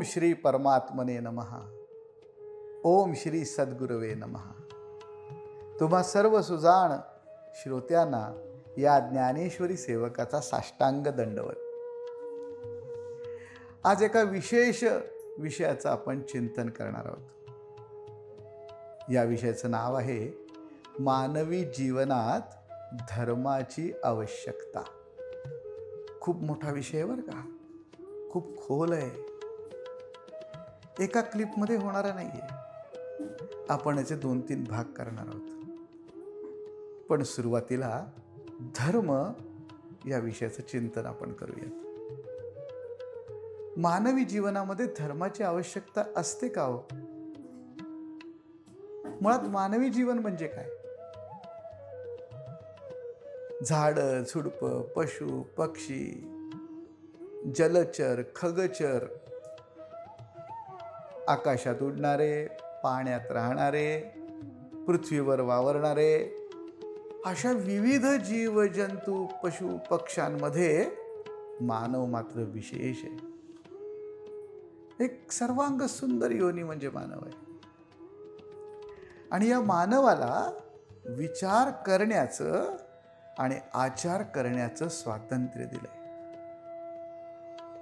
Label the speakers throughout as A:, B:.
A: ओम श्री परमात्मने नमहा ओम श्री सद्गुरवे नमहा तुम्हा सर्व सुजाण श्रोत्यांना या ज्ञानेश्वरी सेवकाचा साष्टांग दंडवत. आज एका विशेष विषयाचं आपण चिंतन करणार आहोत. या विषयाचं नाव आहे मानवी जीवनात धर्माची आवश्यकता. खूप मोठा विषय आहे बरं का. खूप खोल आहे. एका क्लिपमध्ये होणारा नाही आहे आपण याचे दोन तीन भाग करणार आहोत. पण सुरुवातीला धर्म या विषयाचं चिंतन आपण करूयात. मानवी जीवनामध्ये धर्माची आवश्यकता असते का हो? मुळात मानवी जीवन म्हणजे काय? झाडं झुडपं पशु पक्षी जलचर खगचर आकाशात उडणारे पाण्यात राहणारे पृथ्वीवर वावरणारे अशा विविध जीवजंतू पशु पक्ष्यांमध्ये मानव मात्र विशेष आहे. एक सर्वांग सुंदर योनी म्हणजे मानव आहे. आणि या मानवाला विचार करण्याचं आणि आचार करण्याचं स्वातंत्र्य दिलंय.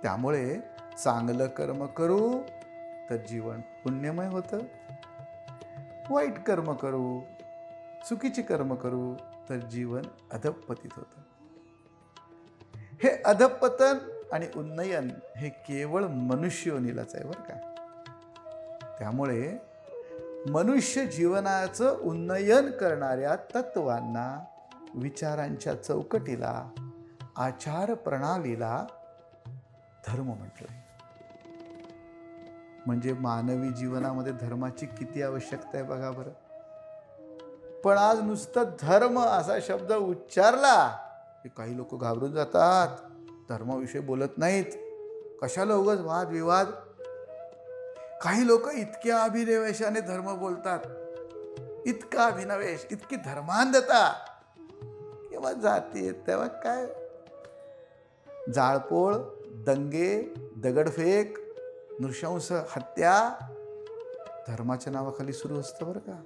A: त्यामुळे चांगलं कर्म करू तर जीवन पुण्यमय होतं. वाईट कर्म करू चुकीचे कर्म करू तर जीवन अधपतित होतं. हे अधपतन आणि उन्नयन हे केवळ मनुष्योनीलाच आहे बरं का. त्यामुळे मनुष्य जीवनाचं उन्नयन करणाऱ्या तत्वांना विचारांच्या चौकटीला आचार प्रणालीला धर्म म्हटलंय. म्हणजे मानवी जीवनामध्ये धर्माची किती आवश्यकता आहे बघा बरं. पण आज नुसतं धर्म असा शब्द उच्चारला की काही लोक घाबरून जातात. धर्माविषयी बोलत नाहीत. कशाला उगच वाद विवाद काही लोक इतक्या अभिनिवेशाने धर्म बोलतात. इतका अभिनवेश इतकी धर्मांधता. किंवा जाती तेव्हा काय? जाळपोळ दंगे दगडफेक नृशंस हत्या धर्माच्या नावाखाली सुरू असतं बरं का?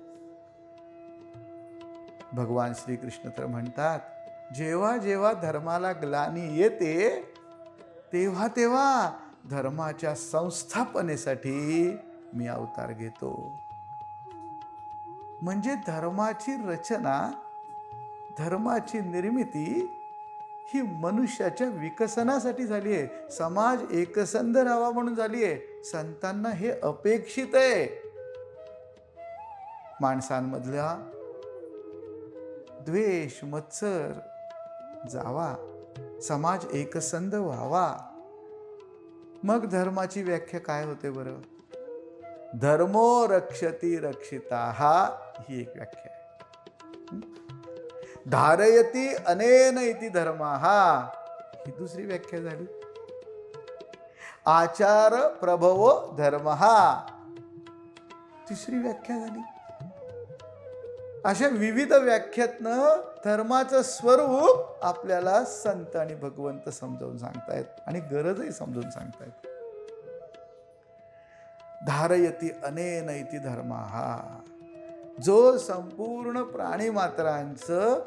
A: भगवान श्रीकृष्ण तर म्हणतात जेव्हा जेव्हा धर्माला ग्लानी येते तेव्हा तेव्हा धर्माच्या संस्थापनेसाठी मी अवतार घेतो. म्हणजे धर्माची रचना धर्माची निर्मिती ही मनुष्याच्या विकसनासाठी झाली आहे. समाज एकसंध राहावा म्हणून झाली आहे. संतांना हे अपेक्षित आहे. माणसांमधला द्वेष मत्सर जावा. समाज एकसंध व्हावा. मग धर्माची व्याख्या काय होते बरं? धर्मो रक्षती रक्षिता हा ही एक व्याख्या आहे. धारयती अनेन इति धर्म. हा ही दुसरी व्याख्या झाली. आचार प्रभव धर्म. हा तिसरी व्याख्या झाली. अशा विविध व्याख्यातनं धर्माचं स्वरूप आपल्याला संत आणि भगवंत समजावून सांगतायत आणि गरजही समजून सांगतायत. धारयती अनेन इति धर्म. हा जो संपूर्ण प्राणीमात्रांचं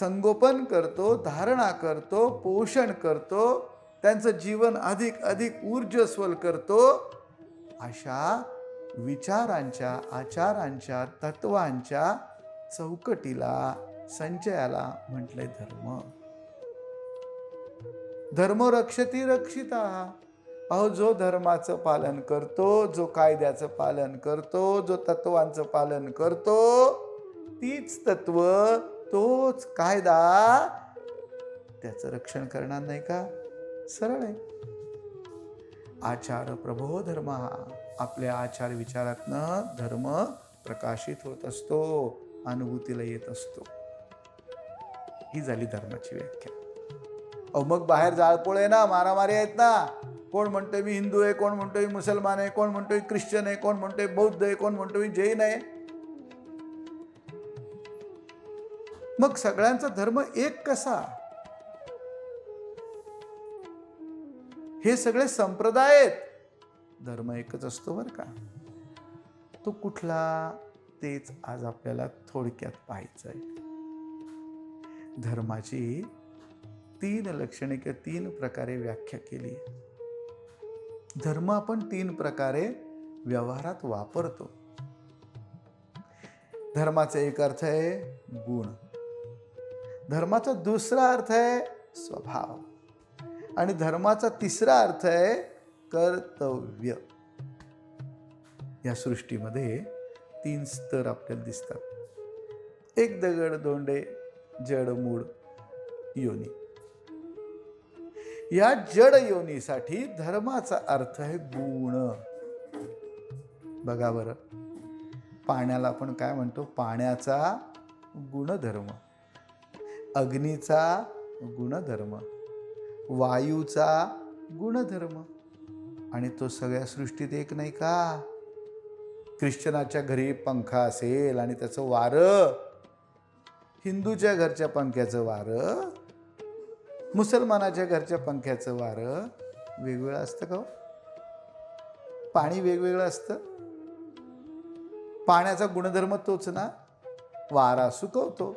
A: संगोपन करतो धारणा करतो पोषण करतो त्यांचं जीवन अधिक अधिक ऊर्जस्वल करतो अशा विचारांच्या आचारांच्या तत्वांच्या चौकटीला संचयाला म्हटले धर्म. धर्म रक्षती रक्षिता. अहो जो धर्माचं पालन करतो जो कायद्याचं पालन करतो जो तत्वांचं पालन करतो तीच तत्व तोच कायदा त्याचं रक्षण करणार नाही का? सरळ आहे. आचार प्रभो धर्म हा आपल्या आचार विचारातनं धर्म प्रकाशित होत असतो अनुभूतीला येत असतो. ही झाली धर्माची व्याख्या. अहो मग बाहेर जाळपोळ आहे ना मारामारी आहेत ना? कोण म्हणतोय मी हिंदू आहे कोण म्हणतोय मुसलमान आहे कोण म्हणतोय ख्रिश्चन आहे कोण म्हणतोय बौद्ध आहे कोण म्हणतोय जैन आहे? मग सगळ्यांचा धर्म एक कसा? हे सगळे संप्रदाय आहेत. धर्म एकच असतो बरं का. तो कुठला? तेच आज आपल्याला थोडक्यात पाहायचं आहे धर्माची तीन लक्षणे किंवा तीन प्रकारे व्याख्या केली. आहे धर्म आपण तीन प्रकारे व्यवहारात वापरतो. धर्माचा एक अर्थ आहे गुण. धर्माचा दुसरा अर्थ आहे स्वभाव. आणि धर्माचा तिसरा अर्थ आहे कर्तव्य. या सृष्टीमध्ये तीन स्तर आपल्याला दिसतात. एक दगड दोंडे जड मूळ योनी. या जड योनीसाठी धर्माचा अर्थ आहे गुण. बघा बरं. पाण्याला आपण काय म्हणतो? पाण्याचा गुणधर्म. अग्नीचा गुणधर्म. वायूचा गुणधर्म. आणि तो सगळ्या सृष्टीत एक नाही का? ख्रिश्चनाच्या घरी पंखा असेल आणि त्याचं वारं हिंदूच्या घरच्या पंख्याचं वारं मुसलमानाच्या घरच्या पंख्याचं वारं वेगवेगळं असतं का हो? पाणी वेगवेगळं असतं. पाण्याचा गुणधर्म तोच ना. वारा सुकवतो.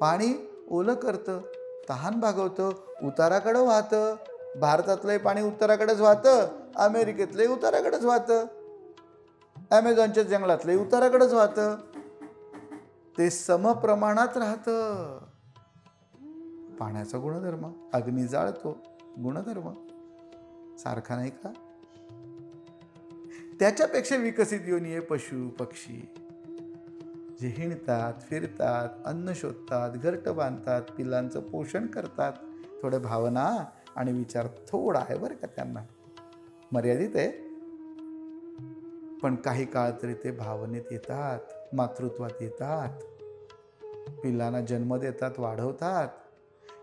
A: पाणी ओलं करतं तहान भागवतं उताराकडं वाहतं. भारतातलंही पाणी उत्तराकडेच वाहतं अमेरिकेतलंही उताराकडेच वाहतं. ॲमेझॉनच्या जंगलातलंही उताराकडेच वाहतं. ते समप्रमाणात राहतं. पाण्याचा गुणधर्म अग्नी जाळतो गुणधर्म. सारखा नाही का? त्याच्यापेक्षा विकसित योनी आहे पशु पक्षी. जे हिंडतात फिरतात अन्न शोधतात घरट बांधतात पिलांचं पोषण करतात. थोड्या भावना आणि विचार थोडा आहे बरं का त्यांना. मर्यादित आहे. पण काही काळ तरी ते भावनेत येतात मातृत्वात येतात. पिलांना जन्म देतात वाढवतात.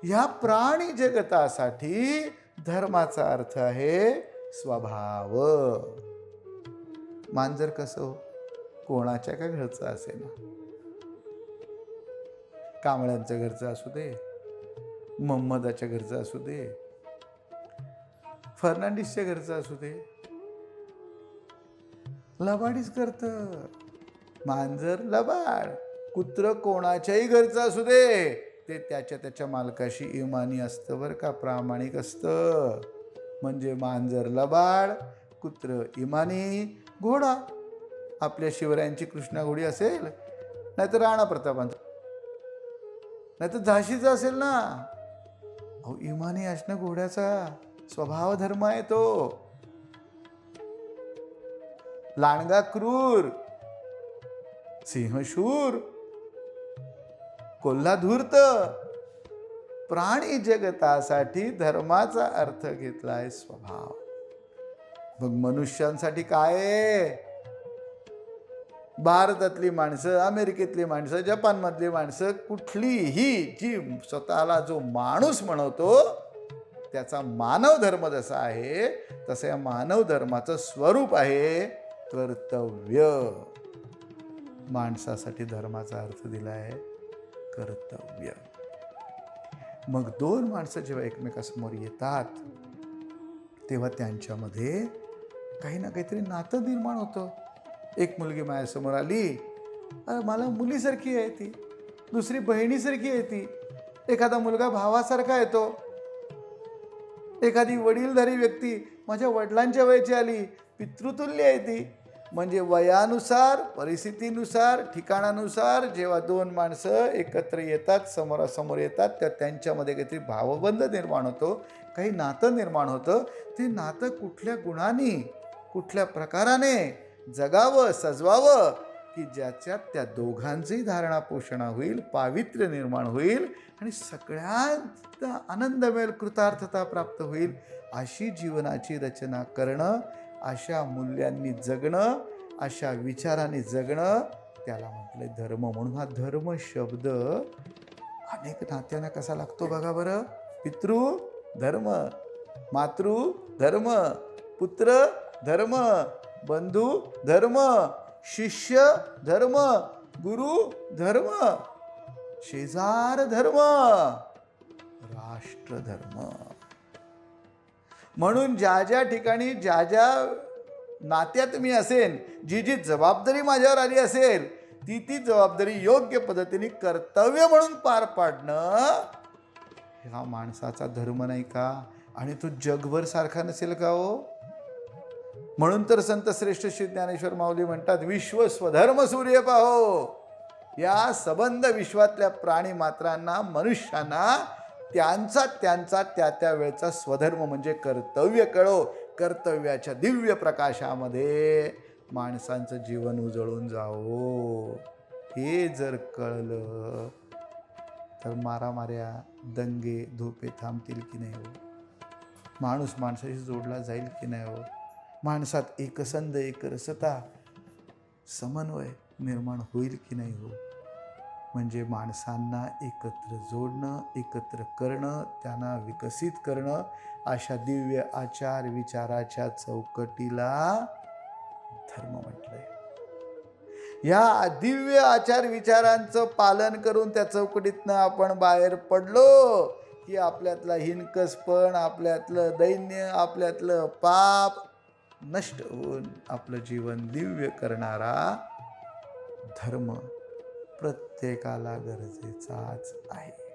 A: ह्या प्राणी जगतासाठी धर्माचा अर्थ आहे स्वभाव. मांजर कसं हो? कोणाच्या का घरचं असे ना कांबळ्यांच्या घरचं असू दे मोहम्मदाच्या घरचं असू दे फर्नांडिसच्या घरचं असू दे. लबाडीच करत. मांजर लबाड कुत्र कोणाच्याही घरचं असू दे. ते त्याच्या त्याच्या मालकाशी इमानी असतं बरं का प्रामाणिक असतं. म्हणजे मांजर लबाड कुत्र इमानी घोडा. आपल्या शिवरायांची कृष्णा घोडी असेल नाहीतर राणा प्रतापांचा. नाहीतर झाशीचा असेल ना. अहो इमानी असणं घोड्याचा स्वभाव धर्म आहे तो. लांडगा क्रूर सिंहशूर कोल्हा धूर्त प्राणी जगतासाठी धर्माचा अर्थ घेतलाय स्वभाव. मग मनुष्यांसाठी काय भारतातली माणसं अमेरिकेतली माणसं जपानमधली माणसं कुठलीही जी स्वतःला जो माणूस म्हणवतो त्याचा मानव धर्म जसा आहे तसं या मानव धर्माचं स्वरूप आहे कर्तव्य. माणसासाठी धर्माचा अर्थ दिला आहे कर्तव्य. मग दोन माणसं जेव्हा एकमेकासमोर येतात तेव्हा त्यांच्यामध्ये काही ना काहीतरी नातं निर्माण होतं. एक मुलगी माझ्यासमोर आली अरे मला मुलीसारखी आहे ती. दुसरी बहिणीसारखी आहे ती. एखादा मुलगा भावासारखा येतो एखादी वडीलधारी व्यक्ती माझ्या वडिलांच्या वयाची आली. पितृतुल्य आहे ती. म्हणजे वयानुसार परिस्थितीनुसार ठिकाणानुसार जेव्हा दोन माणसं एकत्र येतात समोरासमोर येतात तर त्यांच्यामध्ये काहीतरी भावबंध निर्माण होतो काही नातं निर्माण होतं. ते नातं कुठल्या गुणाने कुठल्या प्रकाराने जगावं सजवावं की ज्याच्यात त्या दोघांचंही धारणा पोषणा होईल पावित्र्य निर्माण होईल आणि सगळ्यांत आनंद मिळेल कृतार्थता प्राप्त होईल अशी जीवनाची रचना करणं अशा मूल्यांनी जगणं अशा विचारांनी जगणं त्याला म्हटलंय धर्म म्हणून. हा धर्म शब्द अनेक नात्यांना कसा लागतो बघा बरं? पितृ धर्म मातृ धर्म पुत्र धर्म बंधू धर्म शिष्य धर्म गुरु धर्म शेजार धर्म राष्ट्र धर्म. म्हणून ज्या ज्या ठिकाणी ज्या ज्या नात्यात मी असेन जी जी जबाबदारी माझ्यावर आली असेल ती ती जबाबदारी योग्य पद्धतीने कर्तव्य म्हणून पार पाडणं हा माणसाचा धर्म नाही का? आणि तो जगभर सारखा नसेल का हो? म्हणून तर संत श्रेष्ठ श्री ज्ञानेश्वर माऊली म्हणतात विश्व स्वधर्म सूर्य पाहो. या सबंध विश्वातल्या प्राणी मात्रांना मनुष्यांना त्यांचा त्यांचा त्या त्या वेळचा स्वधर्म म्हणजे कर्तव्य कळो. कर्तव्याच्या दिव्य प्रकाशामध्ये माणसांचं जीवन उजळून जावो. हे जर कळलं तर मारामाऱ्या दंगे धोपे थांबतील की नाही हो? माणूस माणसाशी जोडला जाईल की नाही हो? माणसात एकसंध एकरसता समन्वय निर्माण होईल की नाही हो? म्हणजे माणसांना एकत्र जोडणं एकत्र करणं त्यांना विकसित करणं अशा दिव्य आचार विचाराच्या चौकटीला धर्म म्हटलंय. या दिव्य आचार विचारांचं पालन करून त्या चौकटीतनं आपण बाहेर पडलो की आपल्यातला हिनकसपण आपल्यातलं दैन्य आपल्यातलं पाप नष्ट होऊन आपलं जीवन दिव्य करणारा धर्म प्रत्येकाला गरजेचाच आहे.